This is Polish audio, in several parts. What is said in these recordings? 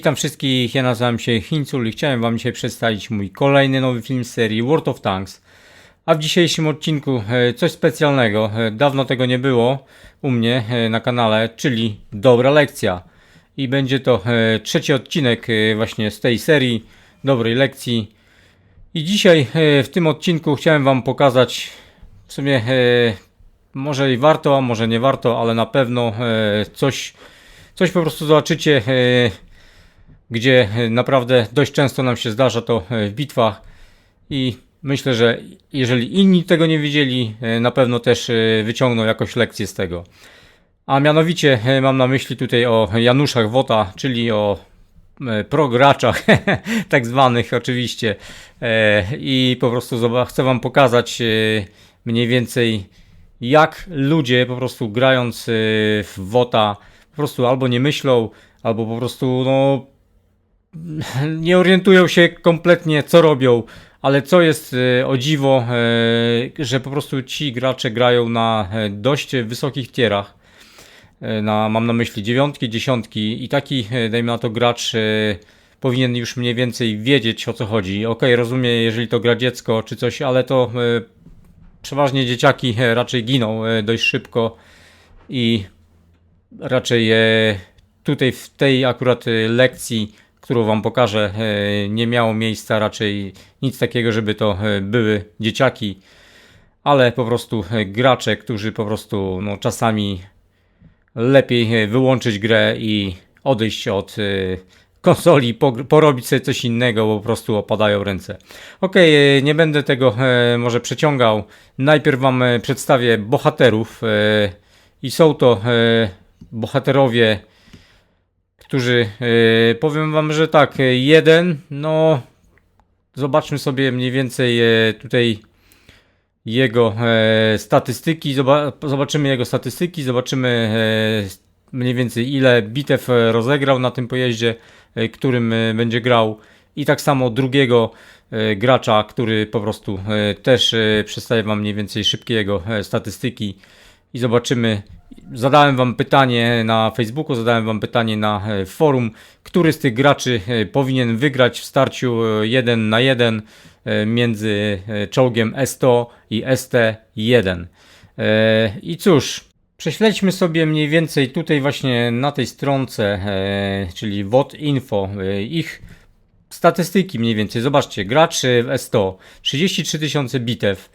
Witam wszystkich, ja nazywam się Hincul i chciałem wam dzisiaj przedstawić mój kolejny nowy film z serii World of Tanks. A w dzisiejszym odcinku e, coś specjalnego, e, dawno tego nie było u mnie e, na kanale, czyli dobra lekcja. I będzie to trzeci odcinek właśnie z tej serii dobrej lekcji. I dzisiaj w tym odcinku chciałem wam pokazać w sumie może i warto, a może nie warto, ale na pewno coś, coś po prostu zobaczycie, gdzie e, naprawdę dość często nam się zdarza to e, w bitwach i myślę, że jeżeli inni tego nie widzieli, e, na pewno też wyciągną jakąś lekcję z tego. A mianowicie mam na myśli tutaj o Januszach Wota, czyli o prograczach, tak zwanych oczywiście. I po prostu chcę Wam pokazać mniej więcej jak ludzie po prostu grając w WOTA po prostu albo nie myślą, albo po prostu no nie orientują się kompletnie co robią, ale co jest e, o dziwo, e, że po prostu ci gracze grają na e, dość wysokich tierach. Na, mam na myśli dziewiątki, dziesiątki i taki, dajmy na to, gracz powinien już mniej więcej wiedzieć o co chodzi. Okej, rozumiem, jeżeli to gra dziecko czy coś, ale to przeważnie dzieciaki raczej giną dość szybko i raczej tutaj w tej akurat lekcji, którą Wam pokażę, e, nie miało miejsca raczej nic takiego, żeby to e, były dzieciaki, ale po prostu e, gracze, którzy po prostu no, czasami lepiej wyłączyć grę i odejść od konsoli, porobić sobie coś innego, bo po prostu opadają ręce. E, nie będę tego może przeciągał. Najpierw Wam przedstawię bohaterów i są to bohaterowie, którzy e, powiem Wam, że tak, e, jeden, no zobaczmy sobie mniej więcej e, tutaj jego statystyki, zoba- zobaczymy jego statystyki, zobaczymy mniej więcej ile bitew rozegrał na tym pojeździe, którym będzie grał i tak samo drugiego gracza, który po prostu też przedstawię wam mniej więcej szybkie jego statystyki i zobaczymy. Zadałem wam pytanie na Facebooku, zadałem wam pytanie na e, forum, który z tych graczy e, powinien wygrać w starciu 1 na 1 e, między e, czołgiem S100 i ST1. E, I cóż, prześledźmy sobie mniej więcej tutaj właśnie na tej stronce, e, czyli WOT Info, e, ich statystyki mniej więcej. Zobaczcie, graczy w S100, 33 tysiące bitew.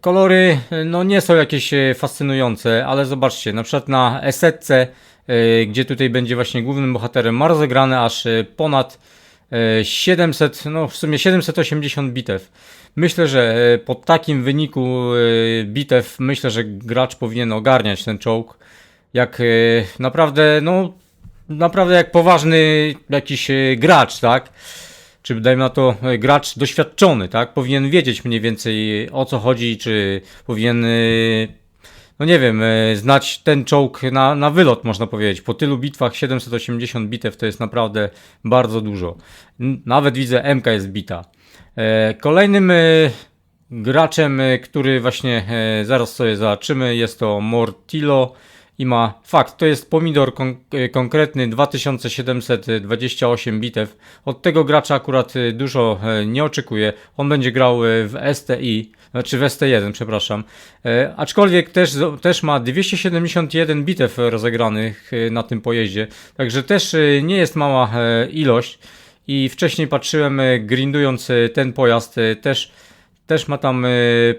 Kolory no nie są jakieś e, fascynujące, ale zobaczcie, na przykład na Esetce, e, gdzie tutaj będzie właśnie głównym bohaterem, ma rozegrane aż e, ponad e, 700, no w sumie 780 bitew. Myślę, że po takim wyniku bitew, myślę, że gracz powinien ogarniać ten czołg. Jak naprawdę, no naprawdę jak poważny jakiś gracz, tak? Czy dajmy na to e, gracz doświadczony, tak? Powinien wiedzieć mniej więcej o co chodzi, czy powinien, e, no nie wiem, e, znać ten czołg na, na wylot, można powiedzieć. Po tylu bitwach 780 bitew to jest naprawdę bardzo dużo. Nawet widzę MK jest bita. Kolejnym graczem, który właśnie zaraz sobie zobaczymy, jest to Mortillo i ma fakt, to jest pomidor kon- e, konkretny 2728 bitew. Od tego gracza akurat e, dużo e, nie oczekuję. On będzie grał w STI, znaczy w ST1, przepraszam. Aczkolwiek też, też ma 271 bitew rozegranych na tym pojeździe, także też nie jest mała ilość. I wcześniej patrzyłem, grindując ten pojazd, też, też ma tam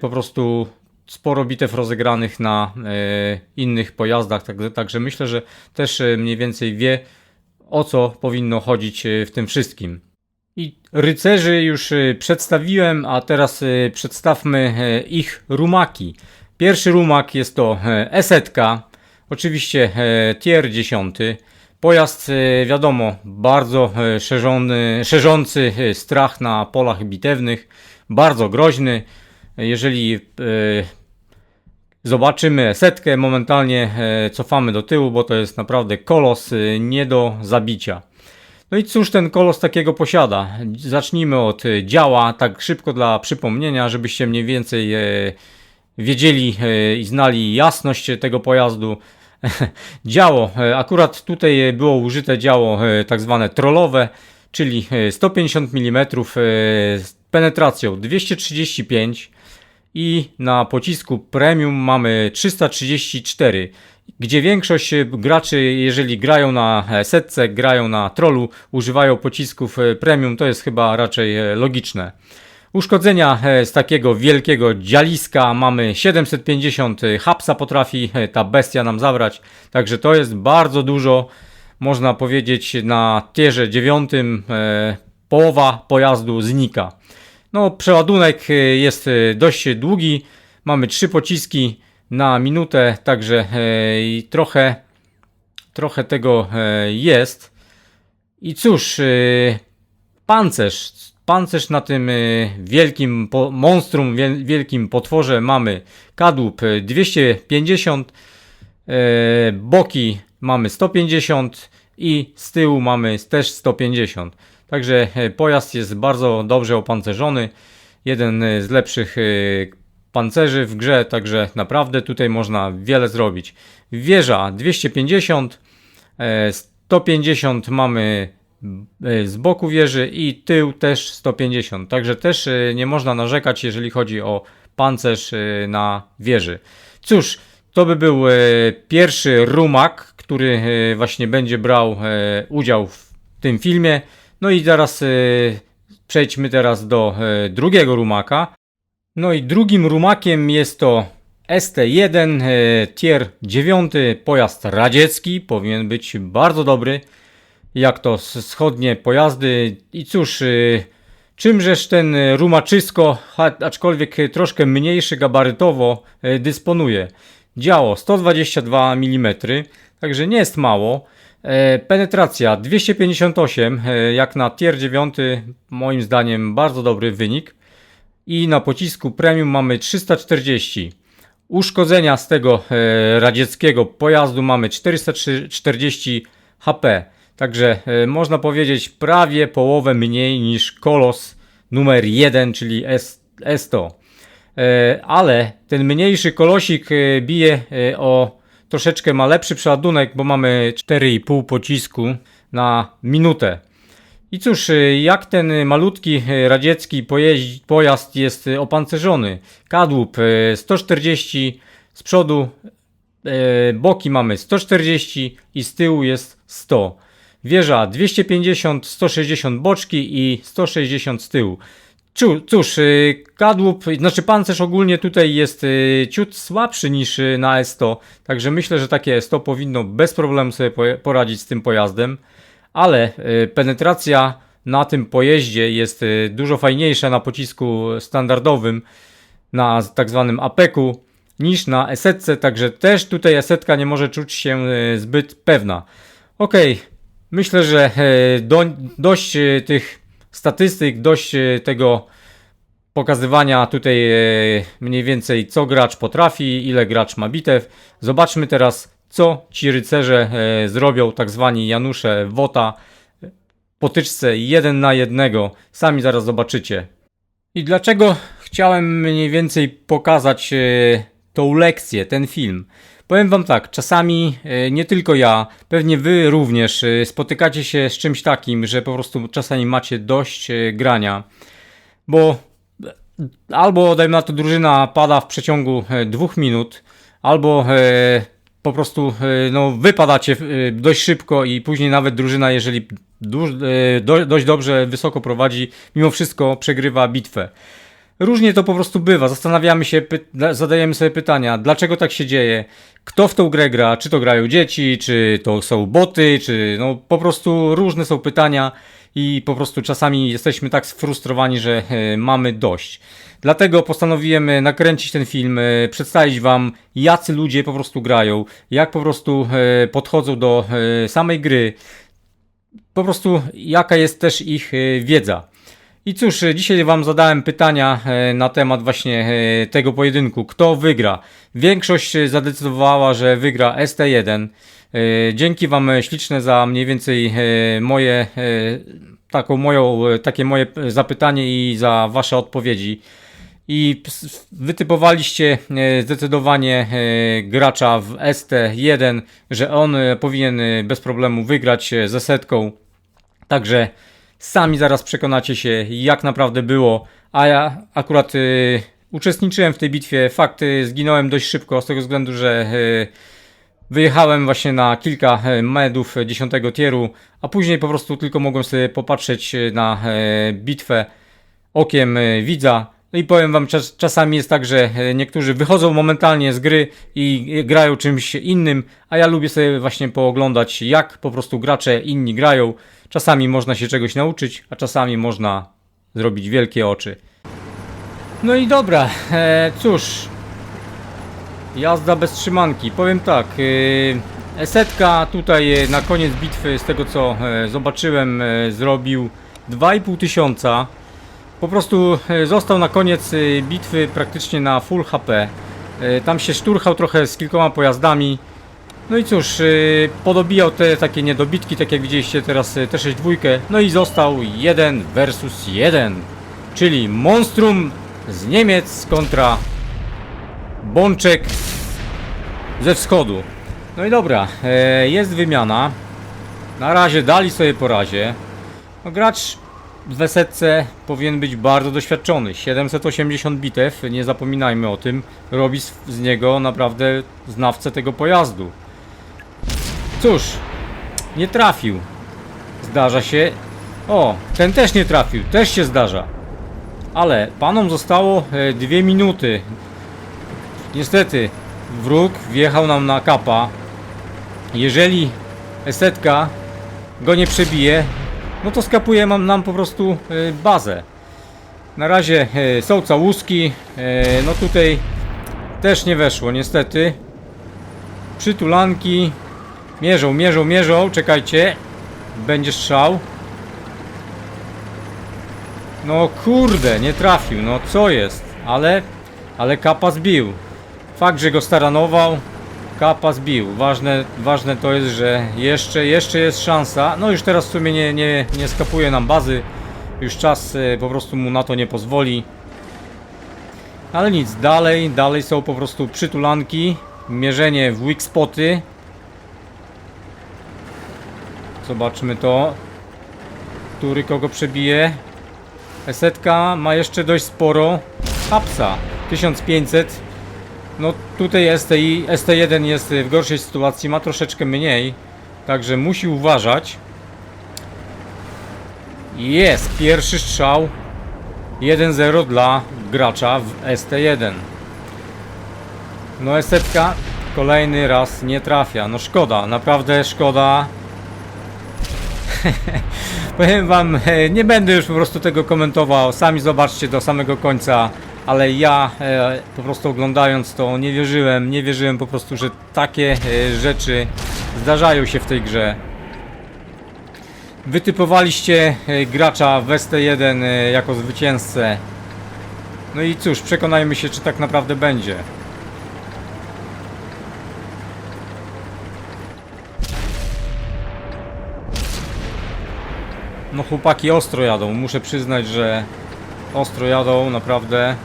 po prostu sporo bitew rozegranych na e, innych pojazdach, także, także myślę, że też e, mniej więcej wie o co powinno chodzić e, w tym wszystkim. I rycerzy już przedstawiłem, a teraz przedstawmy ich rumaki. Pierwszy rumak jest to Esetka, oczywiście tier 10. Pojazd, wiadomo, bardzo szerzony, szerzący strach na polach bitewnych, bardzo groźny. Jeżeli zobaczymy setkę, momentalnie e, cofamy do tyłu, bo to jest naprawdę kolos e, nie do zabicia. No i cóż ten kolos takiego posiada? Zacznijmy od e, działa, tak szybko dla przypomnienia, żebyście mniej więcej wiedzieli i znali jasność tego pojazdu. działo. Akurat tutaj było użyte działo tak zwane trollowe, czyli e, 150 mm z penetracją 235 i na pocisku premium mamy 334, gdzie większość graczy, jeżeli grają na e, setce, grają na trollu, używają pocisków e, premium, to jest chyba raczej e, logiczne. Uszkodzenia z takiego wielkiego dzialiska mamy 750 hapsa potrafi ta bestia nam zabrać, także to jest bardzo dużo, można powiedzieć na tierze dziewiątym e, połowa pojazdu znika. No przeładunek e, jest e, dość długi, mamy trzy pociski na minutę, także e, trochę, trochę tego jest. I cóż, pancerz. Pancerz na tym wielkim monstrum, wiel, wielkim potworze mamy kadłub y, 250, y, boki mamy 150 i z tyłu mamy też 150. Także y, pojazd jest bardzo dobrze opancerzony. Jeden y, z lepszych y, pancerzy w grze, także naprawdę tutaj można wiele zrobić. Wieża 250, e, 150 mamy e, z boku wieży i tył też 150. Także też e, nie można narzekać, jeżeli chodzi o pancerz e, na wieży. Cóż, to by był e, pierwszy rumak, który e, właśnie będzie brał e, udział w tym filmie. No i teraz e, przejdźmy teraz do e, drugiego rumaka. No i drugim rumakiem jest to ST1 e, tier 9, pojazd radziecki, powinien być bardzo dobry jak to wschodnie pojazdy. I cóż, y, czymżeż ten y, rumaczysko, aczkolwiek y, troszkę mniejszy gabarytowo, y, dysponuje? Działo 122 mm, także nie jest mało. E, Penetracja 258, e, jak na tier 9, moim zdaniem bardzo dobry wynik. I na pocisku premium mamy 340. Uszkodzenia z tego e, radzieckiego pojazdu mamy 440 HP. Także można powiedzieć prawie połowę mniej niż Kolos numer 1, czyli S, S100. E, ale ten mniejszy kolosik bije o troszeczkę ma lepszy przeładunek, bo mamy 4,5 pocisku na minutę. I cóż, y, jak ten malutki y, radziecki pojazd jest y, opancerzony? Kadłub y, 140 z przodu, y, boki mamy 140 i z tyłu jest 100. Wieża 250, 160 boczki i 160 z tyłu. Cóż, y, kadłub, znaczy pancerz ogólnie tutaj jest y, ciut słabszy niż y, na S100, także myślę, że takie S100 powinno bez problemu sobie poradzić z tym pojazdem ale penetracja na tym pojeździe jest dużo fajniejsza na pocisku standardowym, na tak zwanym APEK-u, niż na esetce, także też tutaj esetka nie może czuć się zbyt pewna. Okej, myślę, że do, dość tych statystyk, dość y, tego pokazywania tutaj e, mniej więcej co gracz potrafi, ile gracz ma bitew. Zobaczmy teraz co ci rycerze e, zrobią, tak zwani Janusze Wota potyczce jeden na jednego. Sami zaraz zobaczycie. I dlaczego chciałem mniej więcej pokazać e, tą lekcję, ten film? Powiem wam tak, czasami e, nie tylko ja, pewnie wy również e, spotykacie się z czymś takim, że po prostu czasami macie dość e, grania, bo albo dajmy na to drużyna pada w przeciągu dwóch minut, albo po prostu no, wypadacie dość szybko i później nawet drużyna, jeżeli dość dobrze, wysoko prowadzi, mimo wszystko przegrywa bitwę. Różnie to po prostu bywa. Zastanawiamy się, zadajemy sobie pytania, dlaczego tak się dzieje, kto w tą grę gra, czy to grają dzieci, czy to są boty, czy no po prostu różne są pytania i po prostu czasami jesteśmy tak sfrustrowani, że e, mamy dość. Dlatego postanowiłem nakręcić ten film, e, przedstawić wam jacy ludzie po prostu grają, jak po prostu e, podchodzą do samej gry, po prostu jaka jest też ich wiedza. I cóż, e, dzisiaj Wam zadałem pytania e, na temat właśnie e, tego pojedynku. Kto wygra? Większość zadecydowała, że wygra ST1. E, Dzięki Wam śliczne za mniej więcej moje, taką moją, takie moje zapytanie i za Wasze odpowiedzi. i wytypowaliście zdecydowanie gracza w ST1, że on powinien bez problemu wygrać ze setką. Także sami zaraz przekonacie się, jak naprawdę było. A ja akurat y, uczestniczyłem w tej bitwie. Fakt, y, zginąłem dość szybko, z tego względu, że y, wyjechałem właśnie na kilka y, medów 10 tieru, a później po prostu tylko mogłem sobie popatrzeć y, na y, bitwę okiem y, widza. No i powiem wam, czas, czasami jest tak, że y, niektórzy wychodzą momentalnie z gry i y, grają czymś innym, a ja lubię sobie właśnie pooglądać, jak po prostu gracze inni grają. Czasami można się czegoś nauczyć, a czasami można zrobić wielkie oczy. No i dobra, e, cóż. Jazda bez trzymanki. Powiem tak. E, Esetka tutaj e, na koniec bitwy, z tego co e, zobaczyłem, e, zrobił 2,5 tysiąca. Po prostu e, został na koniec e, bitwy praktycznie na full HP. E, Tam się szturchał trochę z kilkoma pojazdami. No i cóż, podobijał te takie niedobitki, tak jak widzieliście teraz yy, T62, no i został 1 versus 1, czyli Monstrum z Niemiec kontra Bączek ze wschodu. No i dobra, jest wymiana. Na razie dali sobie po razie. No, gracz w Wesetce powinien być bardzo doświadczony. 780 bitew, nie zapominajmy o tym. Robi z, niego naprawdę znawcę tego pojazdu. Cóż, nie trafił. Zdarza się. O, ten też nie trafił, też się zdarza. Ale panom zostało e, dwie minuty. Niestety, wróg wjechał nam na kapa. Jeżeli esetka go nie przebije, no to skapuje nam, nam po prostu e, bazę. Na razie e, są całuski. E, no tutaj też nie weszło, niestety. Przytulanki. Mierzą, mierzą, mierzą. Czekajcie. Będzie strzał. No kurde, nie trafił. No co jest? Ale, ale kapa zbił. Fakt, że go staranował. Kapa zbił. Ważne, ważne to jest, że jeszcze, jeszcze jest szansa. No już teraz w sumie nie, nie, nie skapuje nam bazy. Już czas e, po prostu mu na to nie pozwoli. Ale nic, dalej, dalej są po prostu przytulanki. Mierzenie w weak spoty. Zobaczmy to. Który kogo przebije. Esetka ma jeszcze dość sporo. Hapsa 1500. No tutaj STI, ST1 jest w gorszej sytuacji, ma troszeczkę mniej. Także musi uważać. Jest pierwszy strzał. 1-0 dla gracza w ST1. No esetka kolejny raz nie trafia. No szkoda, naprawdę szkoda. Powiem wam, e, nie będę już po prostu tego komentował. Sami zobaczcie do samego końca. Ale ja e, po prostu oglądając to nie wierzyłem, nie wierzyłem po prostu, że takie e, rzeczy zdarzają się w tej grze. Wytypowaliście e, gracza w ST1 e, jako zwycięzcę. No i cóż, przekonajmy się, czy tak naprawdę będzie. No chłopaki ostro jadą, muszę przyznać, że ostro jadą, naprawdę.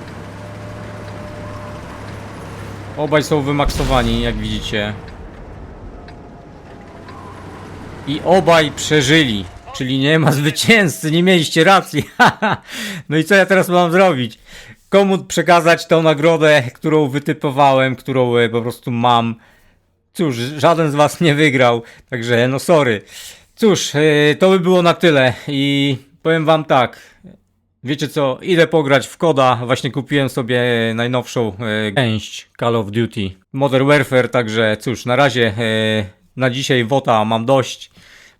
Obaj są wymaksowani, jak widzicie. I obaj przeżyli. Czyli nie ma zwycięzcy, nie mieliście racji. no i co ja teraz mam zrobić? Komu przekazać tą nagrodę, którą wytypowałem, którą e, po prostu mam? Cóż, żaden z was nie wygrał, także no sorry. Cóż, e, to by było na tyle i powiem wam tak. Wiecie co, idę pograć w koda. Właśnie kupiłem sobie najnowszą e, część Call of Duty Modern Warfare, także cóż, na razie e, na dzisiaj WOTA mam dość.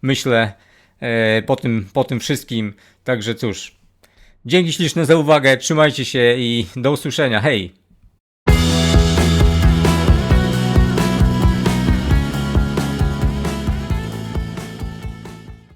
Myślę e, po tym, po tym wszystkim. Także cóż, dzięki śliczne za uwagę, trzymajcie się i do usłyszenia. Hej!